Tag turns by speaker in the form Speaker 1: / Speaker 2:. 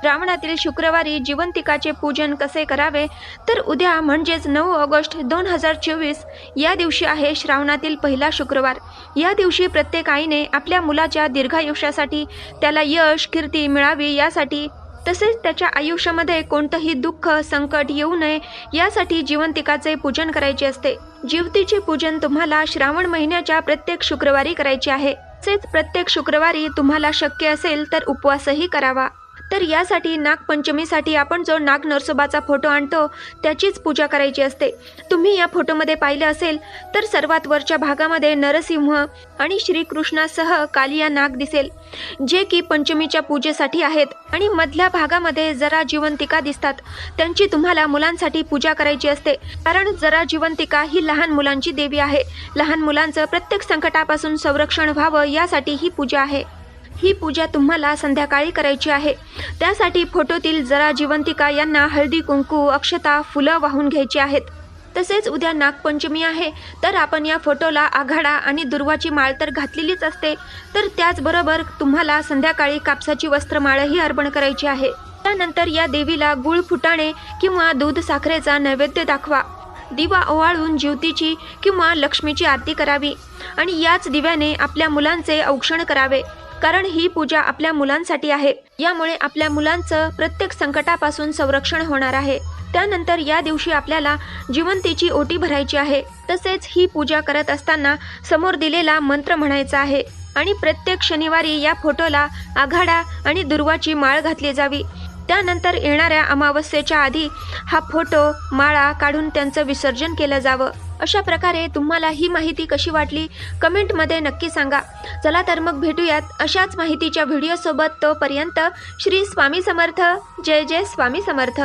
Speaker 1: श्रावणातील शुक्रवारी जिवंतिकाचे पूजन कसे करावे? तर उद्या म्हणजेच नऊ ऑगस्ट दोन हजार चोवीस या दिवशी आहे श्रावणातील पहिला शुक्रवार. या दिवशी प्रत्येक आईने आपल्या मुलाच्या दीर्घायुष्यासाठी त्याला यश कीर्ती मिळावी यासाठी तसेच त्याच्या आयुष्यामध्ये कोणतंही दुःख संकट येऊ नये यासाठी जिवंतिकाचे पूजन करायचे असते. जिवतीचे पूजन तुम्हाला श्रावण महिन्याच्या प्रत्येक शुक्रवारी करायचे आहे. तसेच प्रत्येक शुक्रवारी तुम्हाला शक्य असेल तर उपवासही करावा. तर यासाठी नागपंचमीसाठी आपण जो नाग नरसोबाचा फोटो आणतो त्याचीच पूजा करायची असते. तुम्ही या फोटोमध्ये पाहिलं असेल तर सर्वात वरच्या भागामध्ये नरसिंह आणि श्रीकृष्णासह कालिया नाग दिसेल. जे की पंचमीच्या पूजेसाठी आहेत आणि मधल्या भागामध्ये जरा जिवंतिका दिसतात. त्यांची तुम्हाला मुलांसाठी पूजा करायची असते. कारण जरा जिवंतिका ही लहान मुलांची देवी आहे. लहान मुलांचं प्रत्येक संकटापासून संरक्षण व्हावं यासाठी ही पूजा आहे. ही पूजा तुम्हाला संध्याकाळी करायची आहे. त्यासाठी फोटोतील जरा जिवंतिका यांना हळदी कुंकू अक्षता फुलं वाहून घ्यायची आहेत. तसेच उद्या नागपंचमी आहे. तर आपण या फोटोला आघाडा आणि दुर्वाची माळ तर घातलेलीच असते. तर त्याचबरोबर तुम्हाला संध्याकाळी कापसाची वस्त्रमाळही अर्पण करायची आहे. त्यानंतर या देवीला गुळ फुटाणे किंवा दूध साखरेचा नैवेद्य दाखवा. दिवा ओवाळून ज्योतीची किंवा लक्ष्मीची आरती करावी. आणि याच दिव्याने आपल्या मुलांचे औक्षण करावे. कारण ही पूजा आपल्या मुलांसाठी आहे. यामुळे आपल्या मुलांचं प्रत्येक संकटापासून संरक्षण होणार आहे. त्यानंतर या दिवशी आपल्याला जिवंतीची ओटी भरायची आहे. तसेच ही पूजा करत असताना समोर दिलेला मंत्र म्हणायचा आहे. आणि प्रत्येक शनिवारी या फोटोला आघाडा आणि दुर्वाची माळ घातली जावी. त्यानंतर येणाऱ्या अमावस्येच्या आधी हा फोटो माळा काढून त्यांचं विसर्जन केलं जावं. अशा प्रकारे तुम्हाला ही माहिती कशी वाटली? कमेंटमध्ये नक्की सांगा. चला तर मग भेटूयात अशाच माहितीच्या व्हिडिओसोबत तोपर्यंत श्री स्वामी समर्थ. जय जय स्वामी समर्थ.